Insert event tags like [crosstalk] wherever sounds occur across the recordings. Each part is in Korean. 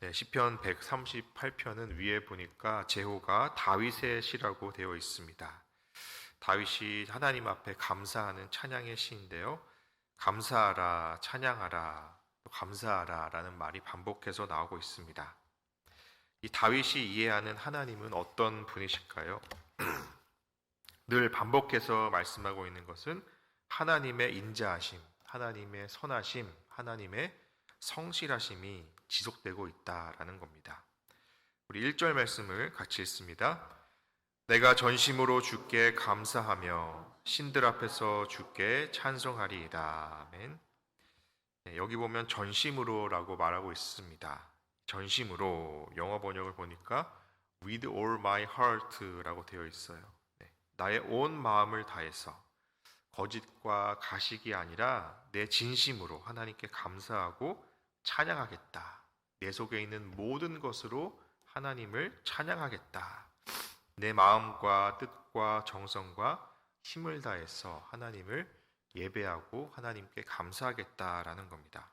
네, 시편 138편은 위에 보니까 제호가 다윗의 시라고 되어 있습니다. 다윗이 하나님 앞에 감사하는 찬양의 시인데요. 감사하라, 찬양하라, 또 감사하라라는 말이 반복해서 나오고 있습니다. 이 다윗이 이해하는 하나님은 어떤 분이실까요? [clears throat] 늘 반복해서 말씀하고 있는 것은 하나님의 인자하심, 하나님의 선하심, 하나님의 성실하심이 지속되고 있다라는 겁니다. 우리 1절 말씀을 같이 읽습니다. 내가 전심으로 주께 감사하며 신들 앞에서 주께 찬송하리이다. 아멘. 네, 여기 보면 전심으로라고 말하고 있습니다. 전심으로 영어 번역을 보니까 with all my heart라고 되어 있어요. 네, 나의 온 마음을 다해서 거짓과 가식이 아니라 내 진심으로 하나님께 감사하고 찬양하겠다. 내 속에 있는 모든 것으로 하나님을 찬양하겠다. 내 마음과 뜻과 정성과 힘을 다해서 하나님을 예배하고 하나님께 감사하겠다라는 겁니다.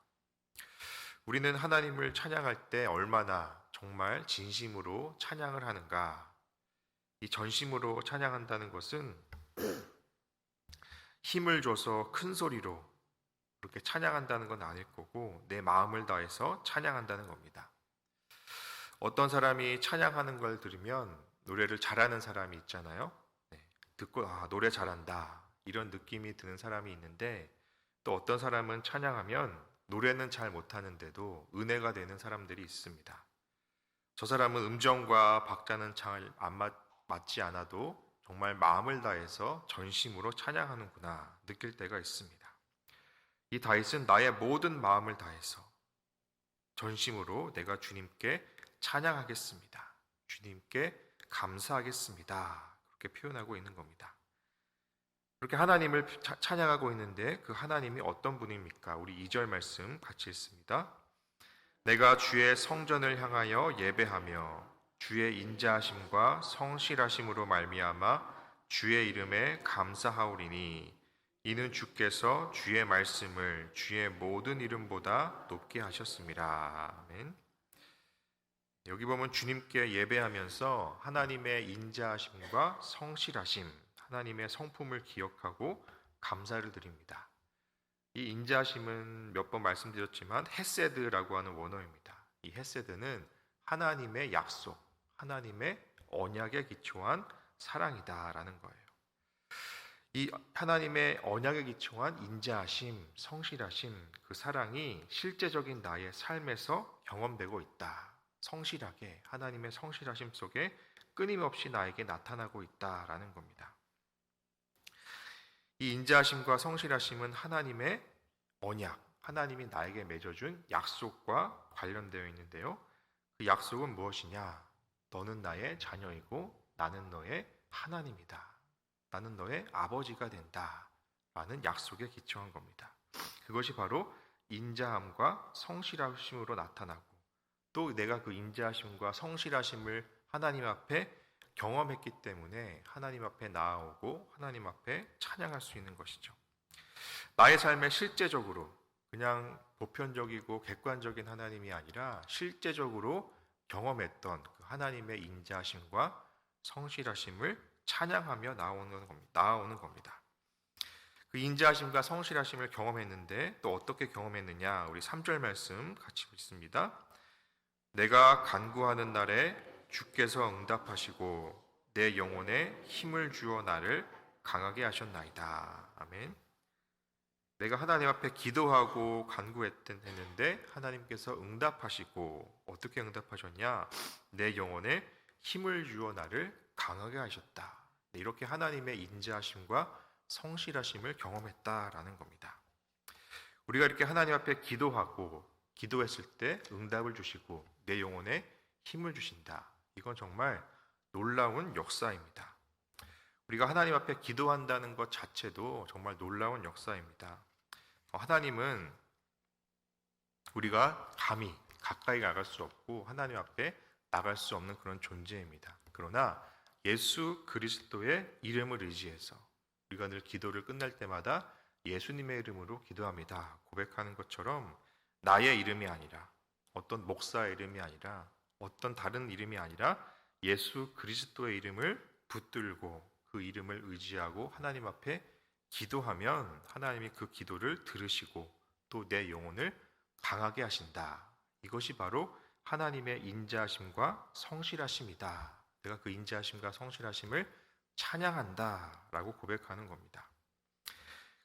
우리는 하나님을 찬양할 때 얼마나 정말 진심으로 찬양을 하는가? 이 전심으로 찬양한다는 것은 힘을 줘서 큰 소리로 그렇게 찬양한다는 건 아닐 거고 내 마음을 다해서 찬양한다는 겁니다. 어떤 사람이 찬양하는 걸 들으면 노래를 잘하는 사람이 있잖아요. 네, 듣고 아 노래 잘한다 이런 느낌이 드는 사람이 있는데 또 어떤 사람은 찬양하면 노래는 잘 못하는데도 은혜가 되는 사람들이 있습니다. 저 사람은 음정과 박자는 잘 안 맞지 않아도 정말 마음을 다해서 전심으로 찬양하는구나 느낄 때가 있습니다. 이 다윗은 나의 모든 마음을 다해서 전심으로 내가 주님께 찬양하겠습니다. 주님께 감사하겠습니다. 그렇게 표현하고 있는 겁니다. 그렇게 하나님을 찬양하고 있는데 그 하나님이 어떤 분입니까? 우리 2절 말씀 같이 읽습니다. 내가 주의 성전을 향하여 예배하며 주의 인자하심과 성실하심으로 말미암아 주의 이름에 감사하오리니 이는 주께서 주의 말씀을 주의 모든 이름보다 높게 하셨습니다. 아멘. 여기 보면 주님께 예배하면서 하나님의 인자하심과 성실하심, 하나님의 성품을 기억하고 감사를 드립니다. 이 인자하심은 몇 번 말씀드렸지만 헤세드라고 하는 원어입니다. 이 헤세드는 하나님의 약속, 하나님의 언약에 기초한 사랑이다라는 거예요. 이 하나님의 언약에 기초한 인자하심, 성실하심, 그 사랑이 실제적인 나의 삶에서 경험되고 있다. 성실하게 하나님의 성실하심 속에 끊임없이 나에게 나타나고 있다라는 겁니다. 이 인자하심과 성실하심은 하나님의 언약, 하나님이 나에게 맺어준 약속과 관련되어 있는데요. 그 약속은 무엇이냐? 너는 나의 자녀이고 나는 너의 하나님이다. 나는 너의 아버지가 된다. 라는 약속에 기초한 겁니다. 그것이 바로 인자함과 성실하심으로 나타나고 또 내가 그 인자하심과 성실하심을 하나님 앞에 경험했기 때문에 하나님 앞에 나아오고 하나님 앞에 찬양할 수 있는 것이죠. 나의 삶에 실제적으로 그냥 보편적이고 객관적인 하나님이 아니라 실제적으로 경험했던 그 하나님의 인자하심과 성실하심을 찬양하며 나오는 겁니다. 나오는 겁니다. 그 인자하심과 성실하심을 경험했는데 또 어떻게 경험했느냐? 우리 3절 말씀 같이 읽습니다. 내가 간구하는 날에 주께서 응답하시고 내 영혼에 힘을 주어 나를 강하게 하셨나이다. 아멘. 내가 하나님 앞에 기도하고 간구했는데 하나님께서 응답하시고 어떻게 응답하셨냐? 내 영혼에 힘을 주어 나를 강하게 하셨다. 네, 이렇게 하나님의 인자하심과 성실하심을 경험했다라는 겁니다. 우리가 이렇게 하나님 앞에 기도하고 기도했을 때 응답을 주시고 내 영혼에 힘을 주신다. 이건 정말 놀라운 역사입니다. 우리가 하나님 앞에 기도한다는 것 자체도 정말 놀라운 역사입니다. 어, 하나님은 우리가 감히 가까이 나갈 수 없고 하나님 앞에 나갈 수 없는 그런 존재입니다. 그러나 예수 그리스도의 이름을 의지해서 우리가 늘 기도를 끝날 때마다 예수님의 이름으로 기도합니다. 고백하는 것처럼 나의 이름이 아니라 어떤 목사의 이름이 아니라 어떤 다른 이름이 아니라 예수 그리스도의 이름을 붙들고 그 이름을 의지하고 하나님 앞에 기도하면 하나님이 그 기도를 들으시고 또 내 영혼을 강하게 하신다. 이것이 바로 하나님의 인자하심과 성실하심이다. 내가 그 인자하심과 성실하심을 찬양한다라고 고백하는 겁니다.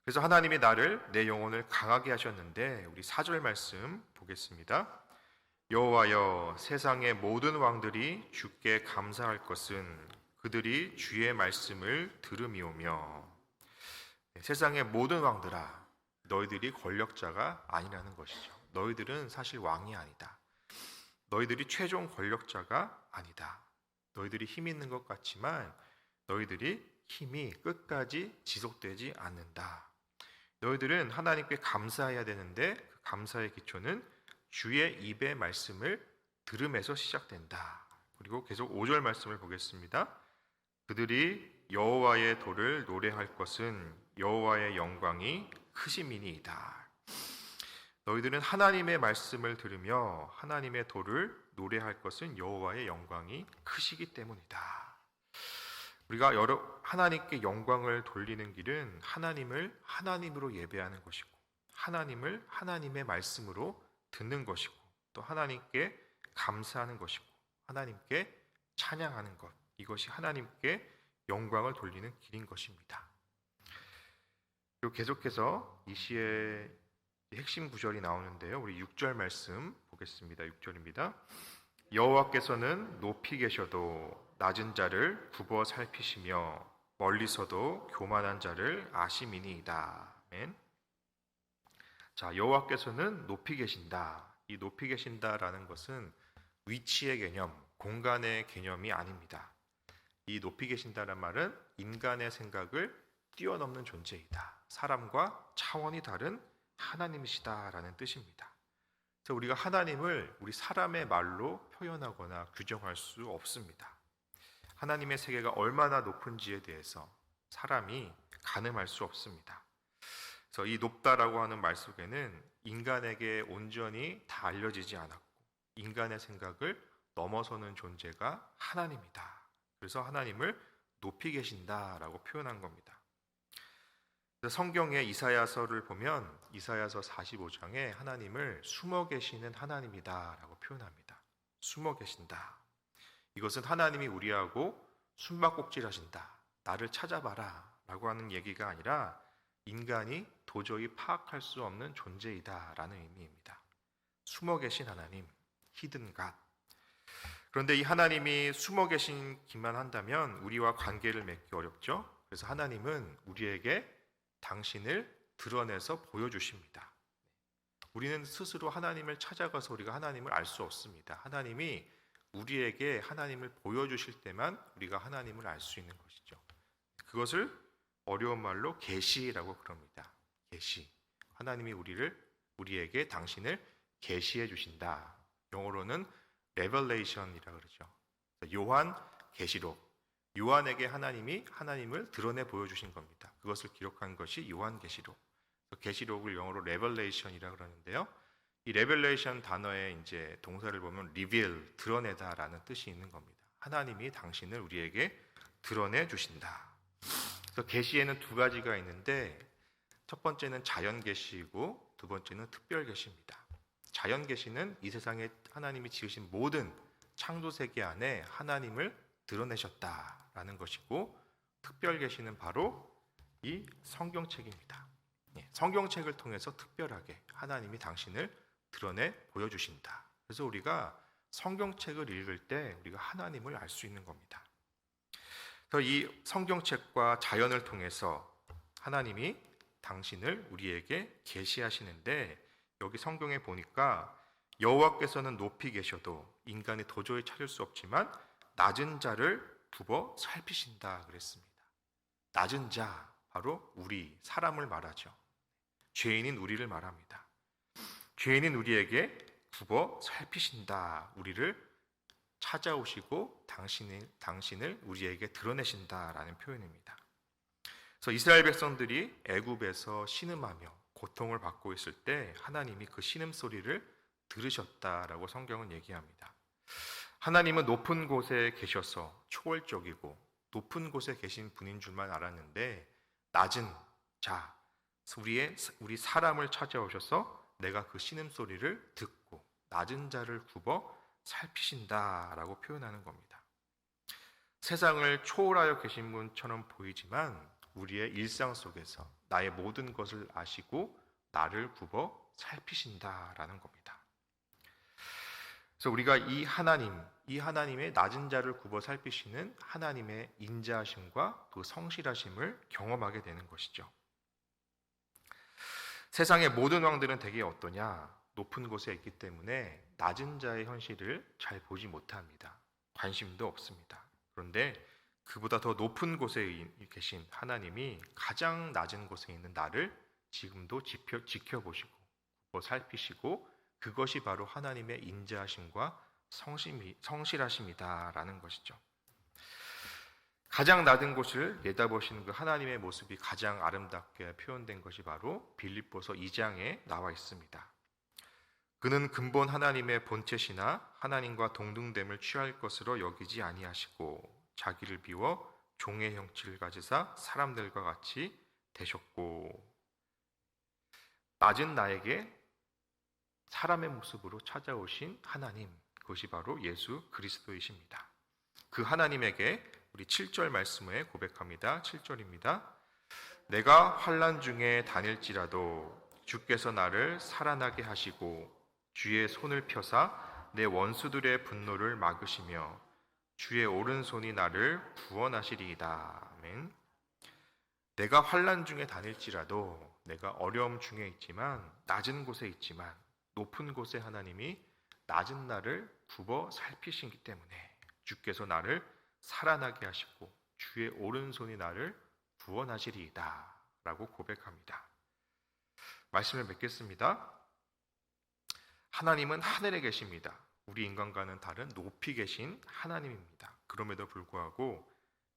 그래서 하나님이 나를 내 영혼을 강하게 하셨는데 우리 4절 말씀 보겠습니다. 여호와여 세상의 모든 왕들이 주께 감사할 것은 그들이 주의 말씀을 들음이오며 네, 세상의 모든 왕들아 너희들이 권력자가 아니라는 것이죠. 너희들은 사실 왕이 아니다. 너희들이 최종 권력자가 아니다. 너희들이 힘 있는 것 같지만 너희들이 힘이 끝까지 지속되지 않는다. 너희들은 하나님께 감사해야 되는데 그 감사의 기초는 주의 입의 말씀을 들음에서 시작된다. 그리고 계속 5절 말씀을 보겠습니다. 그들이 여호와의 도를 노래할 것은 여호와의 영광이 크심이니이다. 너희들은 하나님의 말씀을 들으며 하나님의 도를 노래할 것은 여호와의 영광이 크시기 때문이다. 우리가 여러 하나님께 영광을 돌리는 길은 하나님을 하나님으로 예배하는 것이고 하나님을 하나님의 말씀으로 듣는 것이고 또 하나님께 감사하는 것이고 하나님께 찬양하는 것 이것이 하나님께 영광을 돌리는 길인 것입니다. 그리고 계속해서 이 시의 핵심 구절이 나오는데요. 우리 6절 말씀 보겠습니다. 6절입니다. 여호와께서는 높이 계셔도 낮은 자를 굽어 살피시며 멀리서도 교만한 자를 아시미니이다. 아멘. 자, 여호와께서는 높이 계신다. 이 높이 계신다라는 것은 위치의 개념, 공간의 개념이 아닙니다. 이 높이 계신다는 말은 인간의 생각을 뛰어넘는 존재이다. 사람과 차원이 다른 하나님이시다라는 뜻입니다. 그래서 우리가 하나님을 우리 사람의 말로 표현하거나 규정할 수 없습니다. 하나님의 세계가 얼마나 높은지에 대해서 사람이 가늠할 수 없습니다. 그래서 이 높다라고 하는 말 속에는 인간에게 온전히 다 알려지지 않았고 인간의 생각을 넘어서는 존재가 하나님이다. 그래서 하나님을 높이 계신다라고 표현한 겁니다. 성경의 이사야서를 보면 이사야서 45장에 하나님을 숨어 계시는 하나님이다라고 표현합니다. 숨어 계신다. 이것은 하나님이 우리하고 숨바꼭질 하신다. 나를 찾아봐라. 라고 하는 얘기가 아니라 인간이 도저히 파악할 수 없는 존재이다. 라는 의미입니다. 숨어 계신 하나님, 히든 갓. 그런데 이 하나님이 숨어 계신기만 한다면 우리와 관계를 맺기 어렵죠. 그래서 하나님은 우리에게 당신을 드러내서 보여주십니다. 우리는 스스로 하나님을 찾아가서 우리가 하나님을 알 수 없습니다. 하나님이 우리에게 하나님을 보여주실 때만 우리가 하나님을 알 수 있는 것이죠. 그것을 어려운 말로 계시라고 그럽니다. 계시. 하나님이 우리를 우리에게 당신을 계시해 주신다. 영어로는 레벨레이션이라 그러죠. 요한 계시록. 요한에게 하나님이 하나님을 드러내 보여주신 겁니다. 그것을 기록한 것이 요한 계시록. 계시록을 영어로 레벨레이션이라 그러는데요. 이 레벨레이션 단어의 이제 동사를 보면 reveal 드러내다라는 뜻이 있는 겁니다. 하나님이 당신을 우리에게 드러내 주신다. 그래서 계시에는 두 가지가 있는데 첫 번째는 자연 계시이고 두 번째는 특별 계시입니다. 자연 계시는 이 세상에 하나님이 지으신 모든 창조 세계 안에 하나님을 드러내셨다라는 것이고 특별 계시는 바로 이 성경책입니다. 예, 성경책을 통해서 특별하게 하나님이 당신을 드러내 보여주신다. 그래서 우리가 성경책을 읽을 때 우리가 하나님을 알 수 있는 겁니다. 그래서 이 성경책과 자연을 통해서 하나님이 당신을 우리에게 계시하시는데 여기 성경에 보니까 여호와께서는 높이 계셔도 인간이 도저히 찾을 수 없지만 낮은 자를 두어 살피신다 그랬습니다. 낮은 자 바로 우리 사람을 말하죠. 죄인인 우리를 말합니다. 죄인인 우리에게 굽어 살피신다. 우리를 찾아오시고 당신을, 당신을 우리에게 드러내신다라는 표현입니다. 그래서 이스라엘 백성들이 애굽에서 신음하며 고통을 받고 있을 때 하나님이 그 신음 소리를 들으셨다라고 성경은 얘기합니다. 하나님은 높은 곳에 계셔서 초월적이고 높은 곳에 계신 분인 줄만 알았는데 낮은 자 우리의 우리 사람을 찾아오셔서 내가 그 신음 소리를 듣고 낮은 자를 굽어 살피신다라고 표현하는 겁니다. 세상을 초월하여 계신 분처럼 보이지만 우리의 일상 속에서 나의 모든 것을 아시고 나를 굽어 살피신다라는 겁니다. 그래서 우리가 이 하나님, 이 하나님의 낮은 자를 굽어 살피시는 하나님의 인자하심과 그 성실하심을 경험하게 되는 것이죠. 세상의 모든 왕들은 대개 어떠냐? 높은 곳에 있기 때문에 낮은 자의 현실을 잘 보지 못합니다. 관심도 없습니다. 그런데 그보다 더 높은 곳에 계신 하나님이 가장 낮은 곳에 있는 나를 지금도 지켜, 지켜보시고 살피시고 그것이 바로 하나님의 인자하심과 성실하심이다라는 것이죠. 가장 낮은 곳을 내다보시는 그 하나님의 모습이 가장 아름답게 표현된 것이 바로 빌립보서 2장에 나와 있습니다. 그는 근본 하나님의 본체시나 하나님과 동등됨을 취할 것으로 여기지 아니하시고 자기를 비워 종의 형체를 가지사 사람들과 같이 되셨고 낮은 나에게 사람의 모습으로 찾아오신 하나님 그것이 바로 예수 그리스도이십니다. 그 하나님에게 우리 7절 말씀에 고백합니다. 7절입니다. 내가 환란 중에 다닐지라도 주께서 나를 살아나게 하시고 주의 손을 펴사 내 원수들의 분노를 막으시며 주의 오른손이 나를 구원하시리이다. 아멘. 내가 환란 중에 다닐지라도 내가 어려움 중에 있지만 낮은 곳에 있지만 높은 곳에 하나님이 낮은 나를 굽어 살피시기 때문에 주께서 나를 살아나게 하시고 주의 오른손이 나를 구원하시리이다. 라고 고백합니다. 말씀을 맺겠습니다. 하나님은 하늘에 계십니다. 우리 인간과는 다른 높이 계신 하나님입니다. 그럼에도 불구하고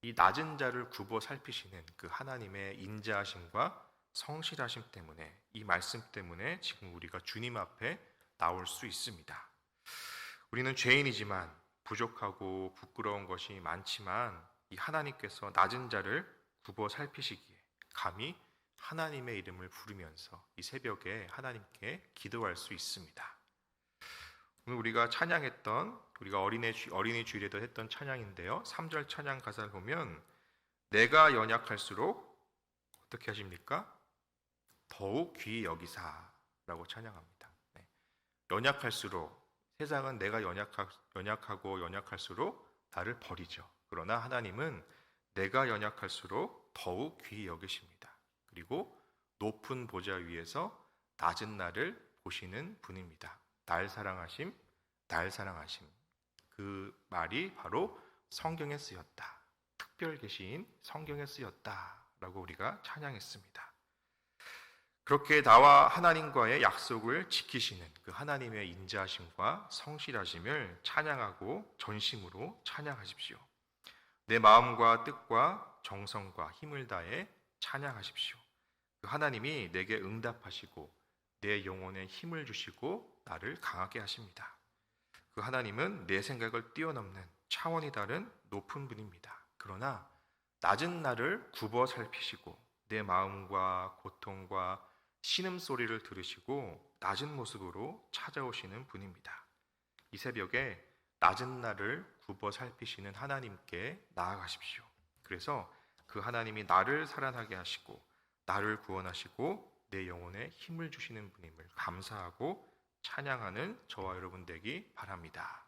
이 낮은 자를 굽어 살피시는 그 하나님의 인자하심과 성실하심 때문에 이 말씀 때문에 지금 우리가 주님 앞에 나올 수 있습니다. 우리는 죄인이지만 부족하고 부끄러운 것이 많지만 이 하나님께서 낮은 자를 굽어 살피시기에 감히 하나님의 이름을 부르면서 이 새벽에 하나님께 기도할 수 있습니다. 오늘 우리가 찬양했던 우리가 어린이 주, 어린이 주일에도 했던 찬양인데요. 3절 찬양 가사를 보면 내가 연약할수록 어떻게 하십니까? 더욱 귀히 여기사라고 찬양합니다. 네. 연약할수록 세상은 내가 연약하, 연약하고 연약할수록 나를 버리죠. 그러나 하나님은 내가 연약할수록 더욱 귀히 여기십니다. 그리고 높은 보좌 위에서 낮은 나를 보시는 분입니다. 날 사랑하심, 날 사랑하심. 그 말이 바로 성경에 쓰였다. 특별 계시인 성경에 쓰였다라고 우리가 찬양했습니다. 그렇게 나와 하나님과의 약속을 지키시는 그 하나님의 인자하심과 성실하심을 찬양하고 전심으로 찬양하십시오. 내 마음과 뜻과 정성과 힘을 다해 찬양하십시오. 그 하나님이 내게 응답하시고 내 영혼에 힘을 주시고 나를 강하게 하십니다. 그 하나님은 내 생각을 뛰어넘는 차원이 다른 높은 분입니다. 그러나 낮은 나를 굽어 살피시고 내 마음과 고통과 신음 소리를 들으시고 낮은 모습으로 찾아오시는 분입니다. 이 새벽에 낮은 나를 굽어 살피시는 하나님께 나아가십시오. 그래서 그 하나님이 나를 살아나게 하시고 나를 구원하시고 내 영혼에 힘을 주시는 분임을 감사하고 찬양하는 저와 여러분 되기 바랍니다.